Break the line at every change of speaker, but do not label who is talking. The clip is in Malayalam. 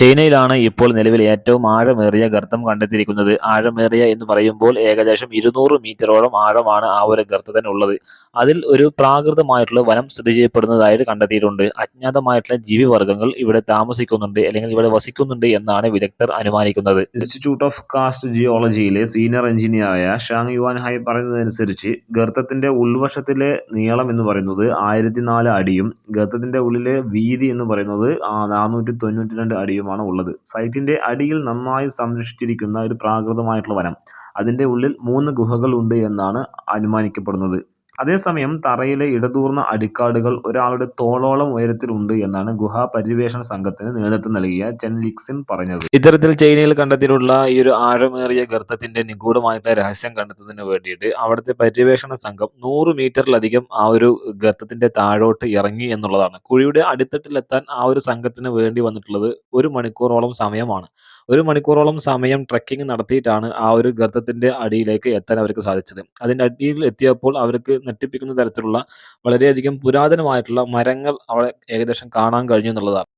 ചൈനയിലാണ് ഇപ്പോൾ നിലവിൽ ഏറ്റവും ആഴമേറിയ ഗർത്തം കണ്ടെത്തിയിരിക്കുന്നത്. ആഴമേറിയ എന്ന് പറയുമ്പോൾ ഏകദേശം ഇരുന്നൂറ് മീറ്ററോളം ആഴമാണ് ആ ഒരു ഗർത്തത്തിനുള്ളത്. അതിൽ ഒരു പ്രാകൃതമായിട്ടുള്ള വനം സ്ഥിതി ചെയ്യപ്പെടുന്നതായിട്ട് കണ്ടെത്തിയിട്ടുണ്ട്. അജ്ഞാതമായിട്ടുള്ള ജീവിവർഗങ്ങൾ ഇവിടെ താമസിക്കുന്നുണ്ട് അല്ലെങ്കിൽ ഇവിടെ വസിക്കുന്നുണ്ട് എന്നാണ് വിദഗ്ധർ അനുമാനിക്കുന്നത്. ഇൻസ്റ്റിറ്റ്യൂട്ട് ഓഫ് കാസ്റ്റ് ജിയോളജിയിലെ സീനിയർ എഞ്ചിനീയറായ ഷാങ് യുവാൻ ഹൈ പറയുന്നതനുസരിച്ച് ഗർത്തത്തിന്റെ ഉൾവശത്തിലെ നീളം എന്ന് പറയുന്നത് ആയിരത്തി നാല് അടിയും ഗർത്തത്തിന്റെ ഉള്ളിലെ വീതി എന്ന് പറയുന്നത് നാനൂറ്റി തൊണ്ണൂറ്റി രണ്ട് അടിയുമാണ് ഉള്ളത്. സൈറ്റിന്റെ അടിയിൽ നന്നായി സംരക്ഷിച്ചിരിക്കുന്ന ഒരു പ്രാകൃതമായിട്ടുള്ള വനം. അതിന്റെ ഉള്ളിൽ മൂന്ന് ഗുഹകൾ ഉണ്ട് എന്നാണ് അനുമാനിക്കപ്പെടുന്നത്. അതേസമയം തറയിലെ ഇടതൂർന്ന അടിക്കാടുകൾ ഒരാളുടെ തോളോളം ഉയരത്തിലുണ്ട് എന്നാണ് ഗുഹാ പര്യവേഷണ സംഘത്തിന് നേതൃത്വം നൽകിയ ചെൻ ലിക്സിൻ പറഞ്ഞത്. ഇത്തരത്തിൽ ചൈനയിൽ കണ്ടെത്തിയിട്ടുള്ള ഈ ഒരു ആഴമേറിയ ഗർത്തത്തിന്റെ നിഗൂഢമായിട്ടുള്ള രഹസ്യം കണ്ടെത്തുന്നതിന് വേണ്ടിയിട്ട് അവിടുത്തെ പര്യവേഷണ സംഘം നൂറ് മീറ്ററിലധികം ആ ഒരു ഗർത്തത്തിന്റെ താഴോട്ട് ഇറങ്ങി എന്നുള്ളതാണ്. കുഴിയുടെ അടിത്തട്ടിലെത്താൻ ആ ഒരു സംഘത്തിന് വേണ്ടി വന്നിട്ടുള്ളത് ഒരു മണിക്കൂറോളം സമയമാണ്. ഒരു മണിക്കൂറോളം സമയം ട്രെക്കിംഗ് നടത്തിയിട്ടാണ് ആ ഒരു ഗർത്തത്തിന്റെ അടിയിലേക്ക് എത്താൻ അവർക്ക് സാധിച്ചത്. അതിന്റെ അടിയിൽ എത്തിയപ്പോൾ അവർക്ക് ഞെട്ടിപ്പിക്കുന്ന തരത്തിലുള്ള വളരെയധികം പുരാതനമായിട്ടുള്ള മരങ്ങൾ അവിടെ ഏകദേശം കാണാൻ കഴിഞ്ഞു എന്നുള്ളതാണ്.